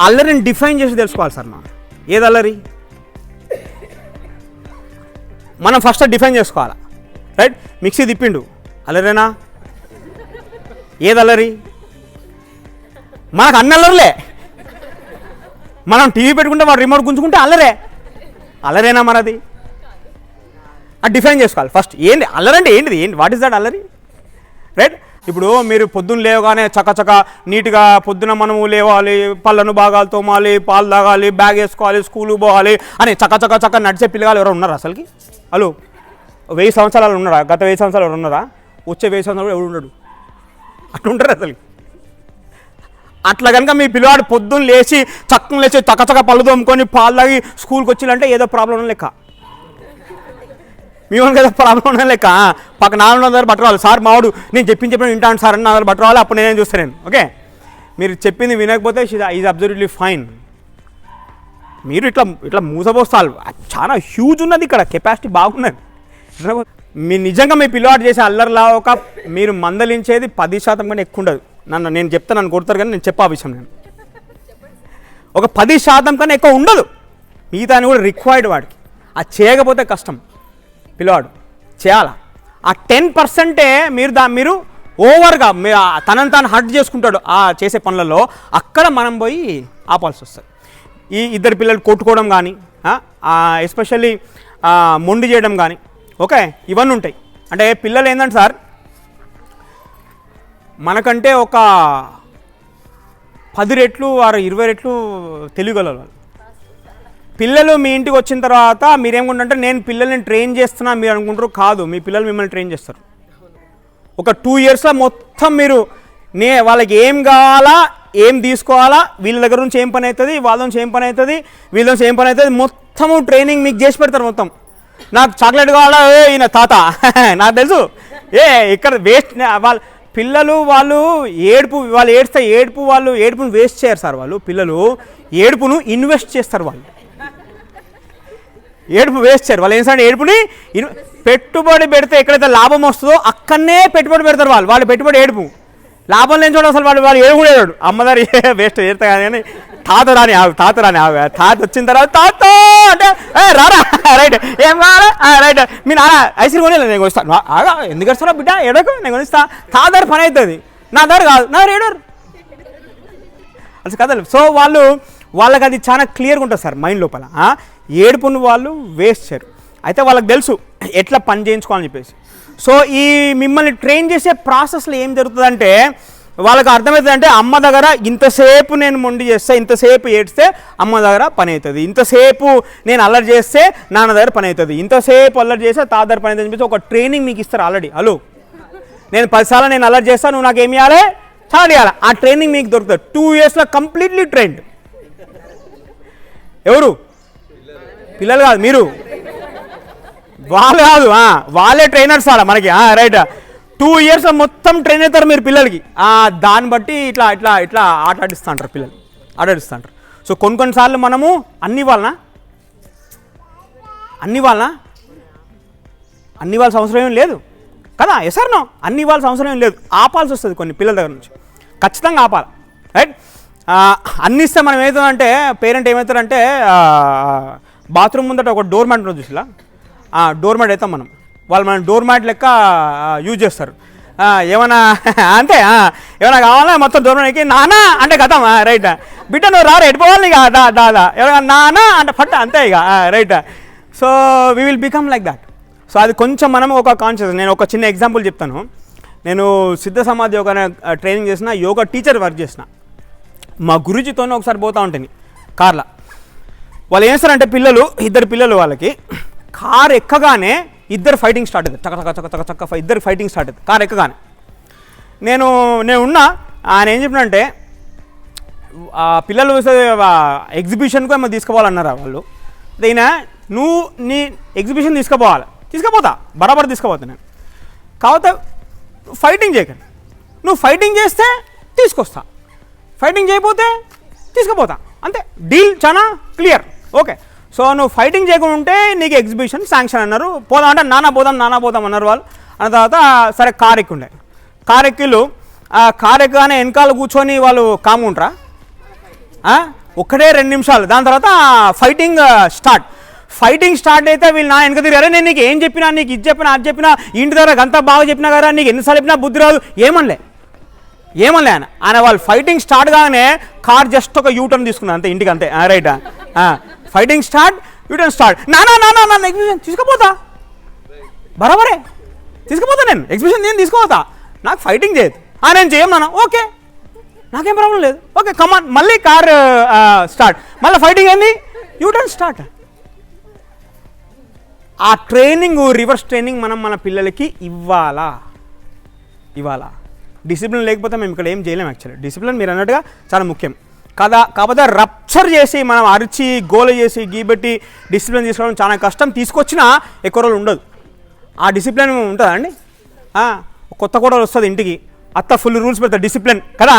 అల్లరిని define చేసి తెలుసుకోవాలి sir మనం. ఏది అల్లరి? మనం ఫస్ట్ డిఫైన్ చేసుకోవాలి? రైట్ మిక్సీ తిప్పిండు. అల్లరేనా? ఏది అల్లరి? మనకు అన్ని అల్లరులే. మనం టీవీ పెట్టుకుంటే వాడు రిమోట్ గుంజుకుంటే అల్లరే. అల్లరేనా మనది? అది డిఫైన్ చేసుకోవాలి. ఫస్ట్ ఏంటి అల్లరంటే ఏంటిది? ఏంటి? వాట్ ఇస్ దట్ అల్లరి? రైట్ ఇప్పుడు మీరు పొద్దున్న లేవగానే చకచక నీట్గా పొద్దున మనము లేవాలి పళ్ళను బాగాలు తోమాలి పాలు తాగాలి బ్యాగ్ వేసుకోవాలి స్కూల్కి పోవాలి అని చకచక చక్క నడిచే పిల్లగాలు ఎవరు ఉన్నారా అసలుకి? హలో వెయ్యి సంవత్సరాలు ఉన్నారా? గత వెయ్యి సంవత్సరాలు ఎవరు ఉన్నారా? వచ్చే వెయ్యి సంవత్సరాలు ఎవరు ఉండడు అట్లుంటారు అసలు అట్లా కనుక మీ పిల్లవాడు పొద్దున్న లేచి చక్కన లేచి చకచక పళ్ళు తోముకొని పాలు తాగి స్కూల్కి వచ్చిందంటే ఏదో ప్రాబ్లం లెక్క. మేము కదా ప్రాబ్లం లెక్క? పక్క నాలుగు వందలు పట్టుకోవాలి. సార్ మావాడు నేను చెప్పింది చెప్పిన వింటాను సార్ అని నా పట్టుకోవాలి అప్పుడు నేనేం చూస్తాను నేను? ఓకే? మీరు చెప్పింది వినకపోతే ఈజ్ అబ్జల్యూట్లీ ఫైన్ మీరు ఇట్లా ఇట్లా మూసపోస్తారు. చాలా హ్యూజ్ ఉన్నది ఇక్కడ కెపాసిటీ బాగున్నది. మీ నిజంగా మీ పిల్లవాడు చేసే అల్లరిలా ఒక మీరు మందలించేది పది శాతం కంటే ఎక్కువ ఉండదు. నన్ను నేను చెప్తాను నన్ను కొడతారు కానీ నేను చెప్పా విషయం నేను. ఒక పది శాతం కన్నా ఎక్కువ ఉండదు. మిగతా కూడా రిక్వైర్డ్ వాడికి. అది చేయకపోతే కష్టం. పిలవాడు చేయాలా? ఆ టెన్ పర్సెంటే మీరు దా మీరు ఓవర్గా మీ తనని తాను హర్ట్ చేసుకుంటాడు ఆ చేసే పనులలో అక్కడ మనం పోయి ఆపాల్సి వస్తుంది. ఈ ఇద్దరు పిల్లలు కొట్టుకోవడం కానీ ఎస్పెషల్లీ మొండి చేయడం కానీ ఓకే? ఇవన్నీ ఉంటాయి. అంటే పిల్లలు ఏంటంటే సార్ మనకంటే ఒక పది రెట్లు వారు ఇరవై రెట్లు తెలియగలరు వాళ్ళు. పిల్లలు మీ ఇంటికి వచ్చిన తర్వాత మీరేమనుకుంటే నేను పిల్లల్ని ట్రైన్ చేస్తున్నా మీరు అనుకుంటారు కాదు. మీ పిల్లలు మిమ్మల్ని ట్రైన్ చేస్తారు. ఒక టూ ఇయర్స్లో మొత్తం మీరు నే వాళ్ళకి ఏం కావాలా ఏం తీసుకోవాలా వీళ్ళ దగ్గర నుంచి ఏం పని అవుతుంది వాళ్ళ నుంచి ఏం పని అవుతుంది వీళ్ళ నుంచి ఏం పని అవుతుంది మొత్తము ట్రైనింగ్ మీకు చేసి పెడతారు మొత్తం. నాకు చాక్లెట్ కావాలా? ఏ ఈయన తాత. నాకు తెలుసు. ఏ ఇక్కడ వేస్ట్ వాళ్ళ పిల్లలు వాళ్ళు ఏడుపు వాళ్ళు ఏడిస్తే ఏడుపు వాళ్ళు ఏడుపును వేస్ట్ చేయరు సార్ వాళ్ళు. పిల్లలు ఏడుపును ఇన్వెస్ట్ చేస్తారు వాళ్ళు. ఏడుపు వేస్ట్ చేయరు. వాళ్ళు ఏం ఏడుపుని పెట్టుబడి పెడితే ఎక్కడైతే లాభం వస్తుందో అక్కడనే పెట్టుబడి పెడతారు వాళ్ళు. వాళ్ళు పెట్టుబడి ఏడుపు. లాభం లేని చూడ అసలు వాళ్ళు వాళ్ళు ఏడు కూడా ఏడాడు అమ్మదారి వేస్ట్ చేస్తా కానీ తాత రాని ఆవి తాత రాని ఆవి తాత వచ్చిన తర్వాత తాత అంటే రారా రైట్. ఏం కావాలా? రైట్. మీ నాన్న ఐస్ కొనే నేను కొనిస్తాను ఆగా ఎందుకు వస్తున్నా బిడ్డ? ఏడకు నేను కొనిస్తా. తాదారు పని అవుతుంది నా దారి కాదు. నా ఏడారు అసలు కదలు సో వాళ్ళు వాళ్ళకి అది చాలా క్లియర్గా ఉంటుంది సార్ మైండ్ లోపల. ఏడుపును వాళ్ళు వేస్తారు అయితే వాళ్ళకి తెలుసు ఎట్లా పని చేయించుకోవాలని చెప్పేసి. సో ఈ మిమ్మల్ని ట్రైన్ చేసే ప్రాసెస్లో ఏం జరుగుతుందంటే వాళ్ళకి అర్థమవుతుందంటే అమ్మ దగ్గర ఇంతసేపు నేను మొండి చేస్తే ఇంతసేపు ఏడిస్తే అమ్మ దగ్గర పని అవుతుంది ఇంతసేపు నేను అల్లరి చేస్తే నాన్న దగ్గర పని అవుతుంది ఇంతసేపు అల్లరి చేస్తే తాత దగ్గర పని అవుతుంది అని చెప్పేసి ఒక ట్రైనింగ్ మీకు ఇస్తారు ఆల్రెడీ హలో నేను పదిసార్లు నేను అల్లరి చేస్తాను నువ్వు నాకు ఏమి ఇవ్వాలి చాలా ఇవ్వాలి ఆ ట్రైనింగ్ మీకు దొరుకుతుంది. టూ ఇయర్స్లో కంప్లీట్లీ ట్రైన్డ్ ఎవరు? పిల్లలు కాదు మీరు. వాళ్ళు కాదు ఆ, వాళ్ళే ట్రైనర్స్ ఆడ మనకి రైట్ టూ ఇయర్స్ మొత్తం ట్రైన్ అవుతారు మీరు పిల్లలకి. దాన్ని బట్టి ఇట్లా ఇట్లా ఇట్లా ఆట ఆడిస్తూ ఉంటారు పిల్లలు. ఆటాడిస్తూ ఉంటారు సో కొన్ని కొన్నిసార్లు మనము అన్ని వాళ్ళనా? అన్ని వాళ్ళనా? అన్ని వాళ్ళ అవసరం ఏం లేదు. కదా ఎసర్నో అన్ని ఇవ్వాల్సిన అవసరం ఏం లేదు. ఆపాల్సి వస్తుంది కొన్ని పిల్లల దగ్గర నుంచి. ఖచ్చితంగా ఆపాలి. రైట్ అన్ని ఇస్తే మనం ఏమవుతుందంటే పేరెంట్ ఏమవుతారంటే బాత్రూమ్ ముందట ఒక డోర్ మ్యాట్ ఉంటుంది చూసిలా? డోర్ మ్యాట్ అవుతాం మనం. వాళ్ళు మనం డోర్ మ్యాట్ లెక్క యూజ్ చేస్తారు. ఏమైనా అంతే ఏమైనా కావాలా? మొత్తం డోర్ మ్యాట్ ఎక్కి నానా అంటే కదా రైట్. బిడ్డ నువ్వు రారు ఎడిపోవాలి ఇక? దా దా దా. ఎవరైనా నానా అంటే ఫట్ అంతే ఇక right. So we will become like that so అది కొంచెం మనం ఒక కాన్షియస్ నేను ఒక చిన్న ఎగ్జాంపుల్ చెప్తాను. నేను సిద్ధ సమాధి యోగా ట్రైనింగ్ చేసిన యోగా టీచర్ వర్క్ చేసిన. మా గురుజీతోనే ఒకసారి పోతూ ఉంటుంది కార్లో. వాళ్ళు ఏం చేస్తారంటే పిల్లలు ఇద్దరు పిల్లలు వాళ్ళకి కార్ ఎక్కగానే ఇద్దరు ఫైటింగ్ స్టార్ట్ అవుతుంది చక్క చక్క చక్క చక్క చక్క ఇద్దరు ఫైటింగ్ స్టార్ట్ అవుతుంది కార్ ఎక్కగానే. నేను నేను ఉన్నా ఆయన ఏం చెప్పినంటే ఆ పిల్లలు ఎగ్జిబిషన్కు ఏమో తీసుకుపోవాలన్నారా వాళ్ళు. అయినా నువ్వు నీ ఎగ్జిబిషన్ తీసుకుపోవాలి. తీసుకుపోతా. బరాబర్ తీసుకుపోతా నేను. కాకపోతే ఫైటింగ్ చేయకండి. నువ్వు ఫైటింగ్ చేస్తే తీసుకొస్తా. ఫైటింగ్ చేయకపోతే తీసుకుపోతా. అంతే. డీల్ చాలా క్లియర్. ఓకే. సో నువ్వు ఫైటింగ్ చేయకుండా ఉంటే నీకు ఎగ్జిబిషన్ శాంక్షన్ అన్నారు. పోదాం అంటే నానా పోదాం నానా పోదాం అన్నారు వాళ్ళు. అన్న తర్వాత సరే కార్ ఎక్కుండే. కార్ ఎక్కిళ్ళు. ఆ కార్ ఎక్కగానే వెనకాల కూర్చొని వాళ్ళు కాముంటారా ఒక్కటే రెండు నిమిషాలు. దాని తర్వాత ఫైటింగ్ స్టార్ట్ ఫైటింగ్ స్టార్ట్ అయితే వీళ్ళు నా వెనక తిరిగారు. నేను నీకు ఏం చెప్పినా నీకు ఇది చెప్పినా అది చెప్పినా ఇంటి దగ్గర అంతా బాగా చెప్పినా కదా నీకు ఎన్నిసార్లు చెప్పినా బుద్ధి రాదు. ఏమనలే. ఏమనలే ఆయన. ఆయన వాళ్ళు ఫైటింగ్ స్టార్ట్ కాగానే కార్ జస్ట్ ఒక యూటర్న్ తీసుకున్నాను అంతే ఇంటికి అంతే. Right fighting start U turn start నా నా నా నా నా ఎగ్జిబిషన్ తీసుకుపోతా. బరాబరే. తీసుకుపోతా నేను. ఎగ్జిబిషన్ నేను తీసుకుపోతా. నాకు ఫైటింగ్ చేయదు ఆ, నేను చేయమన్నా ఓకే. నాకేం ప్రాబ్లం లేదు. ఓకే కమాన్ మళ్ళీ కార్ స్టార్ట్ మళ్ళీ ఫైటింగ్ ఏంది? యూటర్న్ స్టార్ట్ ఆ ట్రైనింగ్ రివర్స్ ట్రైనింగ్ మనం మన పిల్లలకి ఇవ్వాలా? ఇవ్వాలా? డిసిప్లిన్ లేకపోతే మేము ఇక్కడ ఏం చేయలేం యాక్చువల్లీ డిసిప్లిన్ మీరు అన్నట్టుగా చాలా ముఖ్యం. కదా. కాకపోతే రప్చర్ చేసి మనం అరిచి గోల చేసి గీబెట్టి డిసిప్లిన్ తీసుకోవడం చాలా కష్టం. తీసుకొచ్చినా ఎక్కువ రోజులు ఉండదు. ఆ డిసిప్లిన్ ఉంటుందా అండి? కొత్త కూడా వస్తుంది ఇంటికి. అత్త ఫుల్ రూల్స్ పెడతాడు డిసిప్లిన్. కదా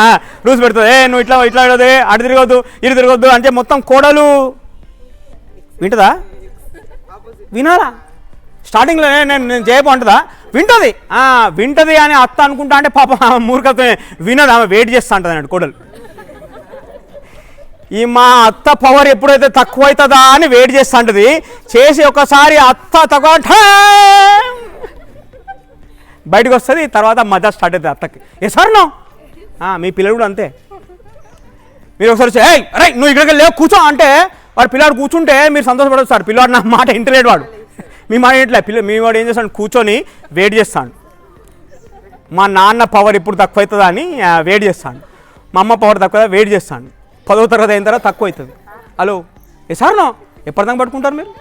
రూల్స్ పెడుతుంది ఏ నువ్వు ఇట్లా ఇట్లా ఆడదు అటు తిరగద్దు ఇటు తిరగద్దు అంటే మొత్తం కోడలు వింటదా? వినాలా? స్టార్టింగ్లో నేను నేను చేయబోంటుందా వింటుంది. వింటది వింటది అని అత్త అనుకుంటా అంటే పాప మూర్ఖత్వమే. వినదు ఆమె వెయిట్ చేస్తా ఉంటుంది అన్నాడు కోడలు. ఈ మా అత్త పవర్ ఎప్పుడైతే తక్కువ అవుతుందా అని వెయిట్ చేస్తా చేసి ఒకసారి అత్త తక్కువ బయటకు వస్తుంది తర్వాత మజా స్టార్ట్ అవుతుంది అత్తకి. ఏ సార్ నో మీ పిల్లడు కూడా అంతే. మీరు ఒకసారి వచ్చి ఏయ్ అరే నువ్వు ఇక్కడికి లేవు కూర్చో. అంటే వాడు పిల్లాడు కూర్చుంటే మీరు సంతోషపడదు సార్. పిల్లాడు నా మాట ఇంటలేడు వాడు. మీ మాట ఇంటలే పిల్ల మీ వాడు ఏం చేస్తాడు? కూర్చొని వెయిట్ చేస్తాడు. మా నాన్న పవర్ ఎప్పుడు తక్కువ అవుతుందా అని వెయిట్ చేస్తాడు. మా అమ్మ పవర్ తక్కువ వెయిట్ చేస్తాడు. పదవ తరగతి అయిన తర్వాత తక్కువ అవుతుంది. హలో ఏ సార్ నో? ఎప్పటిదాకా పట్టుకుంటారు మీరు?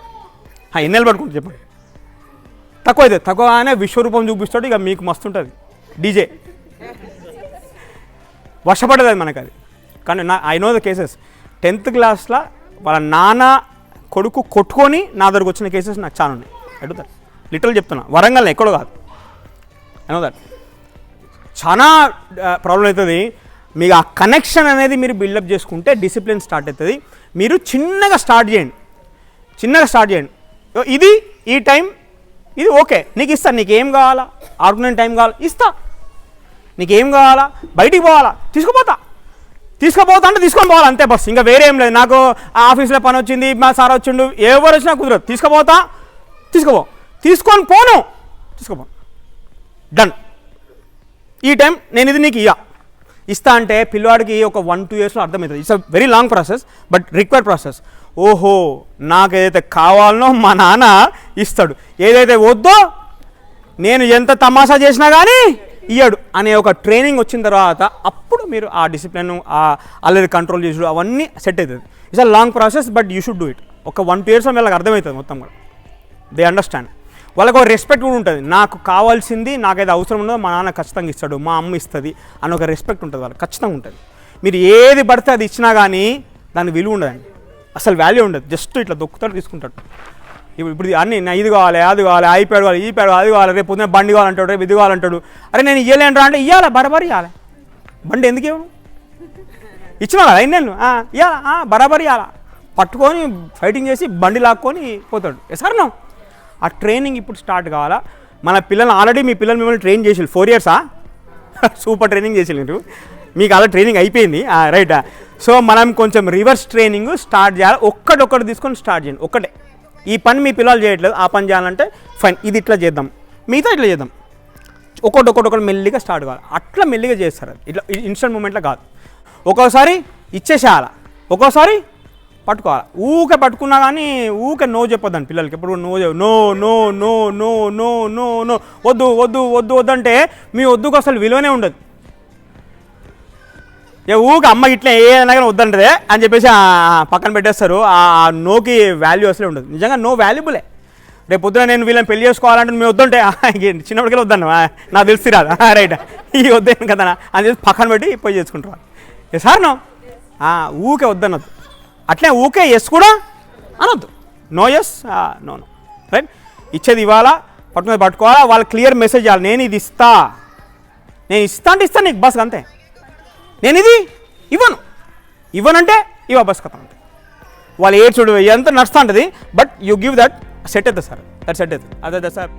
ఆ, నెలలు పట్టుకుంటారు చెప్పండి. తక్కువ అవుతుంది. తక్కువగానే విశ్వరూపం చూపిస్తాడు ఇక మీకు మస్తు ఉంటుంది. డీజే. వర్షపడ్డది అది మనకు అది కానీ నా I know the cases tenth క్లాస్లో వాళ్ళ నాన్న కొడుకు కొట్టుకొని నా దగ్గరకు వచ్చిన కేసెస్ నాకు చాలా ఉన్నాయి. అడుగుతారు లిటరల్ చెప్తున్నా. వరంగల్ ఎక్కడో కాదు. ఐ నో దట్ చాలా ప్రాబ్లం అవుతుంది. మీకు ఆ కనెక్షన్ అనేది మీరు బిల్డప్ చేసుకుంటే డిసిప్లిన్ స్టార్ట్ అవుతుంది. మీరు చిన్నగా స్టార్ట్ చేయండి. చిన్నగా స్టార్ట్ చేయండి. ఇది ఈ టైం ఇది ఓకే నీకు ఇస్తా నీకు ఏం కావాలా? ఆడుకునే టైం కావాలా? ఇస్తా. నీకేం కావాలా? బయటికి పోవాలా? తీసుకుపోతా. తీసుకుపోతా అంటే తీసుకొని పోవాలి అంతే బస్ ఇంకా వేరే ఏం లేదు. నాకు ఆ ఆఫీస్లో పని వచ్చింది మా సార్ వచ్చిండు ఎవరు వచ్చినా కుదరదు. తీసుకుపోతా తీసుకుపో. తీసుకొని పోను. తీసుకుపో. డన్ ఈ టైం నేను ఇది నీకు ఇయ్యా. ఇస్తా అంటే పిల్లవాడికి ఒక వన్ టూ ఇయర్స్లో అర్థమవుతుంది. It's a very long process but required process ఓహో నాకు ఏదైతే కావాలనో మా నాన్న ఇస్తాడు. ఏదైతే వద్దో నేను ఎంత తమాషా చేసినా కానీ ఇయ్యాడు అనే ఒక ట్రైనింగ్ వచ్చిన తర్వాత అప్పుడు మీరు ఆ డిసిప్లిన్ ఆ అల్లరి కంట్రోల్ చేసుడు అవన్నీ సెట్ అవుతుంది. It's a long process but you should do it ఒక వన్ టూ ఇయర్స్లో వీళ్ళకి అర్థమవుతుంది మొత్తం కూడా. దే అండర్స్టాండ్ వాళ్ళకి ఒక రెస్పెక్ట్ కూడా ఉంటుంది. నాకు కావాల్సింది నాకైతే అవసరం ఉందో మా నాన్న ఖచ్చితంగా ఇస్తాడు మా అమ్మ ఇస్తుంది అని ఒక రెస్పెక్ట్ ఉంటుంది వాళ్ళకి ఖచ్చితంగా ఉంటుంది. మీరు ఏది పడితే అది ఇచ్చినా కానీ దాని విలువ ఉండదండి అసలు వాల్యూ ఉండదు. జస్ట్ ఇట్లా దొక్కుతాడు తీసుకుంటాడు. ఇప్పుడు ఇప్పుడు అన్ని నా ఇది కావాలి అది కావాలి ఐప్యాడ్ కావాలి ఈ ప్యాడ్ కావాలి అది కావాలి రేపు పొద్దున బండి కావాలంటాడు రేపు ఇది కావాలంటాడు. అరే నేను ఇయ్యలేంట్రా అంటే ఇవ్వాలి బరాబర్ ఇవ్వాలి బండి ఎందుకు ఇవ్వను ఇచ్చిన కదా అయినాను ఇవ్వాలా బరాబర్ ఇవ్వాలా పట్టుకొని ఫైటింగ్ చేసి బండి లాక్కొని పోతాడు. సార్ నువ్వు? ఆ ట్రైనింగ్ ఇప్పుడు స్టార్ట్ కావాలా? మన పిల్లలు ఆల్రెడీ మీ పిల్లలు మిమ్మల్ని ట్రైన్ చేసి ఫోర్ ఇయర్సా సూపర్ ట్రైనింగ్ చేసి మీరు మీకు అలా ట్రైనింగ్ అయిపోయింది. రైట్ సో మనం కొంచెం రివర్స్ ట్రైనింగ్ స్టార్ట్ చేయాలి? ఒక్కటొక్కటి తీసుకొని స్టార్ట్ చేయండి. ఒక్కటే. ఈ పని మీ పిల్లలు చేయట్లేదు. ఆ పని చేయాలంటే ఫైన్ ఇది ఇట్లా చేద్దాం. మిగతా ఇట్లా చేద్దాం. ఒకటి ఒకటి ఒకటి మెల్లిగా స్టార్ట్ కావాలి. అట్లా మెల్లిగా చేస్తారు. ఇట్లా ఇన్స్టెంట్ మూమెంట్లో కాదు. ఒక్కోసారి ఇచ్చేసేయాల? ఒక్కోసారి పట్టుకోవాలి. ఊకే పట్టుకున్నా కానీ ఊకే నో చెప్పొద్దని పిల్లలకి. ఎప్పుడు no no no no no no no no. వద్దు వద్దు వద్దు వద్దంటే మీ వద్దుకు అసలు విలువనే ఉండదు. ఏ ఊక అమ్మ ఇట్లా ఏదైనా కానీ వద్దంటదే అని చెప్పేసి పక్కన పెట్టేస్తారు. ఆ నోకి వాల్యూ అసలే ఉండదు. నిజంగా నో వాల్యుబులే రేపు పొద్దున నేను వీళ్ళని పెళ్ళి చేసుకోవాలంటే మేము వద్దంటే చిన్నప్పటికెళ్ళి వద్దన్న నాకు తెలిసి రాదు. రైట్. ఈ వద్దేను కదా అని చెప్పి పక్కన పెట్టి పోయి చేసుకుంటారు ఏ సార్ నో? ఊకే వద్దనొద్దు అట్లే ఊకే ఎస్ కూడా? అనొద్దు. No yes no no right ఇచ్చేది ఇవ్వాలా? పట్టుకుని పట్టుకోవాలా? వాళ్ళు క్లియర్ మెసేజ్ ఇవ్వాలి? నేను ఇది ఇస్తా. నేను ఇస్తా అంటే ఇస్తాను నీకు బస్ అంతే. నేను ఇది ఇవ్వను. ఇవ్వనంటే ఇవ్వ బస్ కథ అంతే. వాళ్ళు ఏడ్చుడు ఎంత నడుస్తూ ఉంటుంది but you give that set అవుతుంది సార్ దట్ సెట్ అవుతుంది అదే సార్